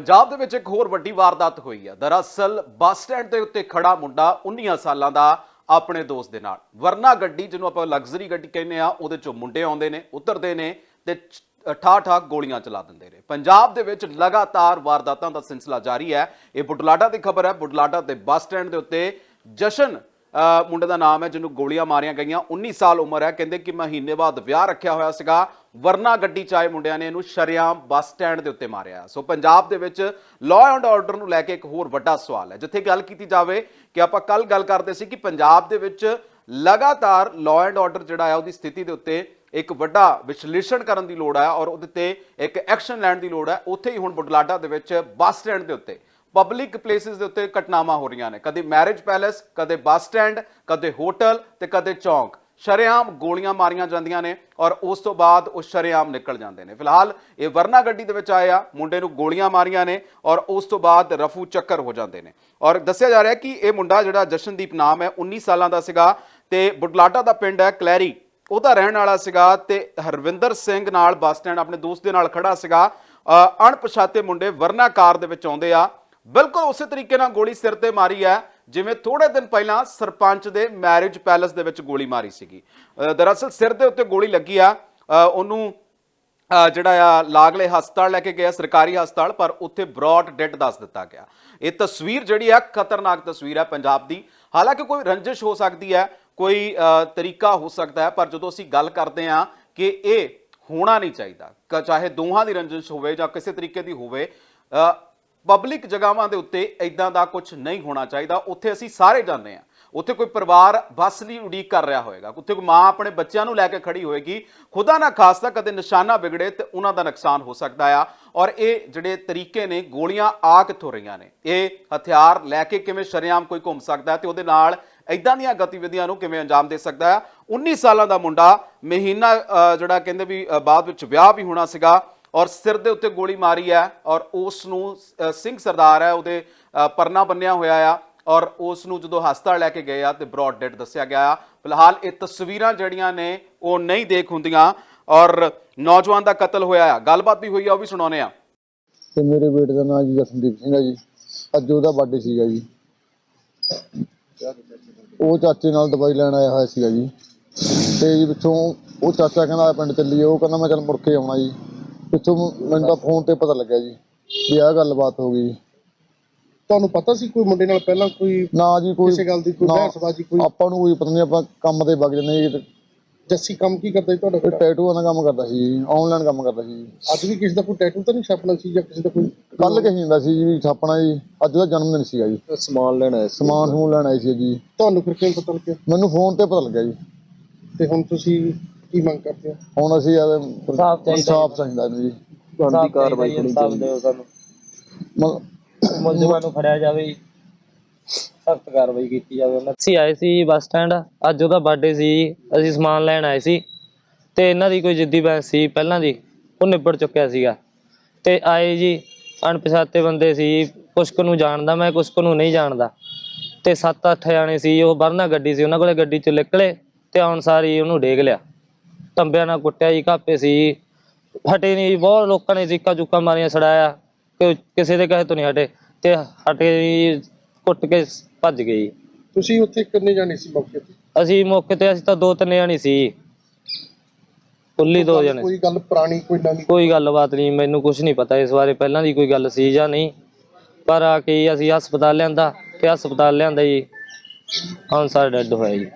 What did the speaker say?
ਪੰਜਾਬ ਦੇ ਵਿੱਚ ਇੱਕ ਹੋਰ ਵੱਡੀ ਵਾਰਦਾਤ ਹੋਈ ਹੈ ਦਰਅਸਲ, ਬੱਸ ਸਟੈਂਡ ਦੇ ਉੱਤੇ ਖੜਾ ਮੁੰਡਾ 19 ਸਾਲਾਂ ਦਾ ਆਪਣੇ ਦੋਸਤ ਦੇ ਨਾਲ। ਵਰਨਾ ਗੱਡੀ, ਜਿਹਨੂੰ ਆਪਾਂ ਲਗਜ਼ਰੀ ਗੱਡੀ ਕਹਿੰਦੇ ਆ, ਉਹਦੇ ਚੋਂ ਮੁੰਡੇ ਆਉਂਦੇ ਨੇ, ਉਤਰਦੇ ਨੇ ਤੇ ਠਾ ਠਾ ਗੋਲੀਆਂ ਚਲਾ ਦਿੰਦੇ ਨੇ। ਪੰਜਾਬ ਦੇ ਵਿੱਚ ਲਗਾਤਾਰ ਵਾਰਦਾਤਾਂ ਦਾ ਸਿਲਸਿਲਾ ਜਾਰੀ ਹੈ। ਇਹ ਬੁਢਲਾਡਾ ਦੀ ਖਬਰ ਹੈ। ਬੁਢਲਾਡਾ ਦੇ ਬੱਸ ਸਟੈਂਡ ਦੇ ਉੱਤੇ ਜਸ਼ਨ ਮੁੰਡੇ ਦਾ ਨਾਮ ਹੈ ਜਿਹਨੂੰ ਗੋਲੀਆਂ ਮਾਰੀਆਂ ਗਈਆਂ। 19 ਸਾਲ ਉਮਰ ਹੈ। ਕਹਿੰਦੇ ਕਿ ਮਹੀਨੇ ਬਾਅਦ ਵਿਆਹ ਰੱਖਿਆ ਹੋਇਆ ਸੀਗਾ। ਵਰਨਾ ਗੱਡੀ ਚਾਏ ਮੁੰਡਿਆਂ ਨੇ ਇਹਨੂੰ ਸ਼ਰੇਆਮ ਬੱਸ ਸਟੈਂਡ ਦੇ ਉੱਤੇ ਮਾਰਿਆ। ਸੋ ਪੰਜਾਬ ਦੇ ਵਿੱਚ ਲਾਅ ਐਂਡ ਆਰਡਰ ਨੂੰ ਲੈ ਕੇ ਇੱਕ ਹੋਰ ਵੱਡਾ ਸਵਾਲ ਹੈ। ਜਿੱਥੇ ਗੱਲ ਕੀਤੀ ਜਾਵੇ ਕਿ ਆਪਾਂ ਕੱਲ ਗੱਲ ਕਰਦੇ ਸੀ ਕਿ ਪੰਜਾਬ ਦੇ ਵਿੱਚ ਲਗਾਤਾਰ ਲਾਅ ਐਂਡ ਆਰਡਰ ਜਿਹੜਾ ਹੈ ਉਹਦੀ ਸਥਿਤੀ ਦੇ ਉੱਤੇ ਇੱਕ ਵੱਡਾ ਵਿਸ਼ਲੇਸ਼ਣ ਕਰਨ ਦੀ ਲੋੜ ਹੈ ਔਰ ਉਹਦੇ ਤੇ ਇੱਕ ਐਕਸ਼ਨ ਲੈਣ ਦੀ ਲੋੜ ਹੈ ਉੱਥੇ ਹੀ ਹੁਣ ਬੁਢਲਾਡਾ ਦੇ ਵਿੱਚ ਬੱਸ ਸਟੈਂਡ ਦੇ ਉੱਤੇ ਪਬਲਿਕ ਪਲੇਸਿਸ ਦੇ ਉੱਤੇ ਘਟਨਾਵਾਂ ਹੋ ਰਹੀਆਂ ਨੇ। ਕਦੇ ਮੈਰਿਜ ਪੈਲੇਸ ਕਦੇ ਬੱਸ ਸਟੈਂਡ ਕਦੇ ਹੋਟਲ ਤੇ ਕਦੇ ਚੌਂਕ। ਸ਼ਰੇਆਮ ਗੋਲੀਆਂ ਮਾਰੀਆਂ ਜਾਂਦੀਆਂ ਨੇ ਔਰ ਉਸ ਤੋਂ ਬਾਅਦ ਉਹ ਸ਼ਰੇਆਮ ਨਿਕਲ ਜਾਂਦੇ ਨੇ। ਫਿਲਹਾਲ ਇਹ ਵਰਨਾ ਗੱਡੀ ਦੇ ਵਿੱਚ ਆਏ ਆ, ਮੁੰਡੇ ਨੂੰ ਗੋਲੀਆਂ ਮਾਰੀਆਂ ਨੇ ਔਰ ਉਸ ਤੋਂ ਬਾਅਦ ਰਫੂ ਚੱਕਰ ਹੋ ਜਾਂਦੇ ਨੇ। ਔਰ ਦੱਸਿਆ ਜਾ ਰਿਹਾ ਕਿ ਇਹ ਮੁੰਡਾ ਜਿਹੜਾ ਜਸ਼ਨਦੀਪ ਨਾਮ ਹੈ 19 ਸਾਲਾਂ ਦਾ ਸੀਗਾ ਤੇ ਬੁਡਲਾਟਾ ਦਾ ਪਿੰਡ ਹੈ ਕਲੈਰੀ। ਉਹਦਾ ਰਹਿਣ ਵਾਲਾ ਸੀਗਾ ਤੇ ਹਰਵਿੰਦਰ ਸਿੰਘ ਨਾਲ ਬੱਸ ਸਟੈਂਡ ਆਪਣੇ ਦੋਸਤ ਦੇ ਨਾਲ ਖੜਾ ਸੀਗਾ। ਅਣਪਛਾਤੇ ਮੁੰਡੇ ਵਰਨਾ ਕਾਰ ਦੇ ਵਿੱਚ ਆਉਂਦੇ ਆ। ਬਿਲਕੁਲ ਉਸੇ ਤਰੀਕੇ ਨਾਲ ਗੋਲੀ ਸਿਰ ਤੇ ਮਾਰੀ ਹੈ, ਜਿਵੇਂ ਥੋੜੇ ਦਿਨ ਪਹਿਲਾਂ ਸਰਪੰਚ ਦੇ ਮੈਰਿਜ ਪੈਲੇਸ ਦੇ ਵਿੱਚ ਗੋਲੀ ਮਾਰੀ ਸੀਗੀ। ਦਰਅਸਲ ਸਿਰ ਦੇ ਉੱਤੇ ਗੋਲੀ ਲੱਗੀ ਆ ਉਹਨੂੰ ਜਿਹੜਾ ਆ ਲਾਗਲੇ ਹਸਪਤਾਲ ਲੈ ਕੇ ਗਿਆ, ਸਰਕਾਰੀ ਹਸਪਤਾਲ, ਪਰ ਉੱਥੇ ਬ੍ਰੌਡ ਡੈਡ ਦੱਸ ਦਿੱਤਾ ਗਿਆ। ਇਹ ਤਸਵੀਰ ਜਿਹੜੀ ਆ ਖਤਰਨਾਕ ਤਸਵੀਰ ਹੈ ਪੰਜਾਬ ਦੀ। ਹਾਲਾਂਕਿ ਕੋਈ ਰੰਜਿਸ਼ ਹੋ ਸਕਦੀ ਹੈ, ਕੋਈ ਤਰੀਕਾ ਹੋ ਸਕਦਾ ਹੈ, ਪਰ ਜਦੋਂ ਅਸੀਂ ਗੱਲ ਕਰਦੇ ਹਾਂ ਕਿ ਇਹ ਹੋਣਾ ਨਹੀਂ ਚਾਹੀਦਾ, ਕ- ਚਾਹੇ ਦੋਹਾਂ ਦੀ ਰੰਜਿਸ਼ ਹੋਵੇ ਜਾਂ ਕਿਸੇ ਤਰੀਕੇ ਦੀ ਹੋਵੇ ਪਬਲਿਕ ਜਗ੍ਹਾਵਾਂ ਦੇ ਉੱਤੇ ਇਦਾਂ ਦਾ ਕੁਝ ਨਹੀਂ ਹੋਣਾ ਚਾਹੀਦਾ। ਉੱਥੇ ਅਸੀਂ ਸਾਰੇ ਜਾਂਦੇ ਹਾਂ। ਉੱਥੇ ਕੋਈ ਪਰਿਵਾਰ ਬੱਸ ਦੀ ਉਡੀਕ ਕਰ ਰਿਹਾ ਹੋਵੇਗਾ ਉੱਥੇ ਕੋਈ ਮਾਂ ਆਪਣੇ ਬੱਚਿਆਂ ਨੂੰ ਲੈ ਕੇ ਖੜੀ ਹੋਏਗੀ। ਖੁਦਾ ਨਾ ਖਾਸਤਾ ਕਦੇ ਨਿਸ਼ਾਨਾ ਵਿਗੜੇ ਤੇ ਉਹਨਾਂ ਦਾ ਨੁਕਸਾਨ ਹੋ ਸਕਦਾ ਆ। ਔਰ ਇਹ ਜਿਹੜੇ ਤਰੀਕੇ ਨੇ, ਗੋਲੀਆਂ ਆ ਕਿੱਥੋਂ ਰਹੀਆਂ ਨੇ? ਇਹ ਹਥਿਆਰ ਲੈ ਕੇ ਕਿਵੇਂ ਸ਼ਰੇਆਮ ਕੋਈ ਘੁੰਮ ਸਕਦਾ ਹੈ ਤੇ ਉਹਦੇ ਨਾਲ ਇਦਾਂ ਦੀਆਂ ਗਤੀਵਿਧੀਆਂ ਨੂੰ ਕਿਵੇਂ ਅੰਜਾਮ ਦੇ ਸਕਦਾ ਹੈ 19 ਸਾਲਾਂ ਦਾ ਮੁੰਡਾ ਮਹੀਨਾ ਜਿਹੜਾ ਕਹਿੰਦੇ ਵੀ ਬਾਅਦ ਵਿੱਚ ਵਿਆਹ ਵੀ ਹੋਣਾ ਸੀਗਾ। ਔਰ ਸਿਰ ਦੇ ਉੱਤੇ ਗੋਲੀ ਮਾਰੀ ਹੈ ਔਰ ਉਸ ਨੂੰ ਸਿੰਘ ਸਰਦਾਰ ਹੈ, ਉਹਦੇ ਪਰਨਾ ਬੰਨਿਆ ਹੋਇਆ ਆ ਔਰ ਉਸ ਨੂੰ ਜਦੋਂ ਹਸਪਤਾਲ ਲੈ ਕੇ ਗਏ ਆ ਤੇ ਬ੍ਰੌਡ ਡੈਡ ਦੱਸਿਆ ਗਿਆ ਆ। ਫਿਲਹਾਲ ਇਹ ਤਸਵੀਰਾਂ ਜਿਹੜੀਆਂ ਨੇ, ਉਹ ਨਹੀਂ ਦੇਖ ਹੁੰਦੀਆਂ ਔਰ ਨੌਜਵਾਨ ਦਾ ਕਤਲ ਹੋਇਆ ਆ। ਗੱਲਬਾਤ ਵੀ ਹੋਈ ਆ, ਉਹ ਵੀ ਸੁਣਾਉਨੇ ਆ। ਤੇ ਮੇਰੇ ਬੇਟੇ ਦਾ ਨਾਮ ਜੀ ਜਸਨਦੀਪ ਸਿੰਘ ਹੈ ਜੀ। ਅੱਜ ਉਹਦਾ ਬਰਥਡੇ ਸੀਗਾ ਜੀ। ਉਹ ਚਾਚੇ ਨਾਲ ਦਵਾਈ ਲੈਣ ਆਇਆ ਹੋਇਆ ਸੀਗਾ ਜੀ। ਤੇ ਜੀ ਪਿੱਛੋਂ ਉਹ ਚਾਚਾ ਕਹਿੰਦਾ ਆ ਪਿੰਡ ਚੱਲੀਏ, ਉਹ ਕਹਿੰਦਾ ਮੈਂ ਚੱਲ ਮੁੜ ਕੇ ਆਉਣਾ ਜੀ। ਪਿੱਛੋਂ ਮੈਨੂੰ ਤਾਂ ਫੋਨ ਤੇ ਪਤਾ ਲੱਗਿਆ ਜੀ ਵੀ ਆਹ ਗੱਲਬਾਤ ਹੋ ਗਈ ਜੀ। ਤੁਹਾਨੂੰ ਪਤਾ ਸੀ ਕੋਈ ਮੁੰਡੇ ਨਾਲ ਪਹਿਲਾਂ ਕੋਈ ਨਾ ਜੀ ਕੋਈ ਕਿਸੇ ਗੱਲ ਦੀ ਕੋਈ ਨਾ, ਬਹਿਸਬਾਜ਼ੀ ਕੋਈ? ਆਪਾਂ ਨੂੰ ਕੋਈ ਪਤਾ ਨਹੀਂ ਆਪਾਂ ਕੰਮ ਤੇ ਵਗ ਜੰਨੇ ਜੀ ਜੱਸੀ ਕੰਮ ਕੀ ਕਰਦਾ ਸੀ ਤੁਹਾਡਾ? ਟੈਟੂਆਂ ਦਾ ਕੰਮ ਕਰਦਾ ਸੀ ਜੀ ਆਨਲਾਈਨ ਕੰਮ ਕਰਦਾ ਸੀ ਜੀ। ਅੱਜ ਵੀ ਕਿਸੇ ਦਾ ਕੋਈ ਟੈਟੂ ਤਾਂ ਨਹੀਂ ਛਾਪਣਾ ਸੀ ਜਾਂ ਕਿਸੇ ਦਾ ਕੋਈ ਕੱਲ ਕਹੀ ਜਾਂਦਾ ਸੀ ਜੀ ਛਾਪਣਾ ਜੀ ਅੱਜ ਉਹਦਾ ਜਨਮ ਦਿਨ ਸੀਗਾ ਜੀ। ਸਮਾਨ ਲੈਣਾ ਹੈ ਸਮਾਨ ਸਮੂਨ ਲੈਣ ਆਏ ਸੀ ਜੀ। ਤੁਹਾਨੂੰ ਫਿਰ ਕਿਵੇਂ ਪਤਾ ਲੱਗਿਆ? ਮੈਨੂੰ ਫੋਨ ਤੇ ਪਤਾ ਲੱਗਿਆ ਜੀ। ਤੇ ਹੁਣ ਤੁਸੀਂ ਕੀ ਮੰਗ ਕਰਦੇ ਹੋ? ਹੁਣ ਅਸੀਂ ਇਨਸਾਫ਼ ਚਾਹੀਦਾ ਇਨਸਾਫ ਚਾਹੀਦਾ ਇਹਨੂੰ ਜੀ ਬਣਦੀ ਕਾਰਵਾਈ ਹੋਣੀ ਚਾਹੀਦੀ। ਸਾਨੂੰ। ਮਤਲਬ ਮੁਲਜ਼ਮਾਂ ਨੂੰ ਫੜਿਆ ਜਾਵੇ ਸਖਤ ਕਾਰਵਾਈ ਕੀਤੀ ਜਾਵੇ। ਉਹਨਾਂ ਅਸੀਂ ਆਏ ਸੀ ਬੱਸ ਸਟੈਂਡ। ਅੱਜ ਉਹਦਾ ਬਰਥਡੇ ਸੀ ਅਸੀਂ ਸਮਾਨ ਲੈਣ ਆਏ ਸੀ। ਤੇ ਇਹਨਾਂ ਦੀ ਕੋਈ ਜਿੱਦੀ ਬਹਿਸ ਸੀ ਪਹਿਲਾਂ ਦੀ ਉਹ ਨਿਬੜ ਚੁੱਕਿਆ ਸੀਗਾ। ਤੇ ਆਏ ਜੀ ਅਣਪਛਾਤੇ ਬੰਦੇ ਸੀ। ਕੁਛ ਕੁ ਨੂੰ ਜਾਣਦਾ ਮੈਂ ਕੁਛ ਕੁ ਨੂੰ ਨਹੀਂ ਜਾਣਦਾ। ਤੇ 7-8 ਜਾਣੇ ਸੀ। ਉਹ ਵਰਨਾ ਗੱਡੀ ਸੀ। ਉਹਨਾਂ ਕੋਲੇ ਗੱਡੀ ਚ ਨਿਕਲੇ ਤੇ ਆਉਣ ਸਾਰੀ ਉਹਨੂੰ ਡੇਗ ਲਿਆ। ਤੰਬਿਆਂ ਨਾਲ ਕੁੱਟਿਆ ਜੀ ਕਾਪੇ ਸੀ। ਹਟੇ ਨਹੀਂ ਜੀ, ਬਹੁਤ ਲੋਕਾਂ ਨੇ ਚੀਕਾਂ ਚੁੱਕਾਂ ਮਾਰੀਆਂ ਛੜਾਇਆ ਕਿ ਕਿਸੇ ਦੇ ਕਹੇ ਤੋਂ ਨਹੀਂ ਹਟੇ ਤੇ ਹਟੇ ਜੀ, ਕੁੱਟ ਕੇ ਭੱਜ ਗਏ ਜੀ। ਤੁਸੀਂ ਉੱਥੇ ਕਿੰਨੇ ਜਾਣੇ ਸੀ ਮੌਕੇ ਤੇ? ਅਸੀਂ ਮੌਕੇ ਤੇ ਅਸੀਂ ਤਾਂ ਦੋ ਤਿੰਨ ਜਾਣੀ ਸੀ। ਕੁੱਲੀ ਦੋ ਜਣੇ। ਕੋਈ ਗੱਲ ਪੁਰਾਣੀ ਕੋਈ ਨਵੀਂ? ਕੋਈ ਗੱਲਬਾਤ ਨਹੀਂ ਮੈਨੂੰ ਕੁਝ ਨਹੀਂ ਪਤਾ ਇਸ ਬਾਰੇ। ਪਹਿਲਾਂ ਦੀ ਕੋਈ ਗੱਲ ਸੀ ਜਾਂ ਨਹੀਂ। ਪਰ ਆ ਕੇ ਅਸੀਂ ਹਸਪਤਾਲ ਲਿਆਂਦਾ ਤੇ ਹਸਪਤਾਲ ਲਿਆਂਦਾ ਜੀ। ਹੁਣ ਸਾਡਾ ਡੈਡ ਹੋਇਆ ਜੀ।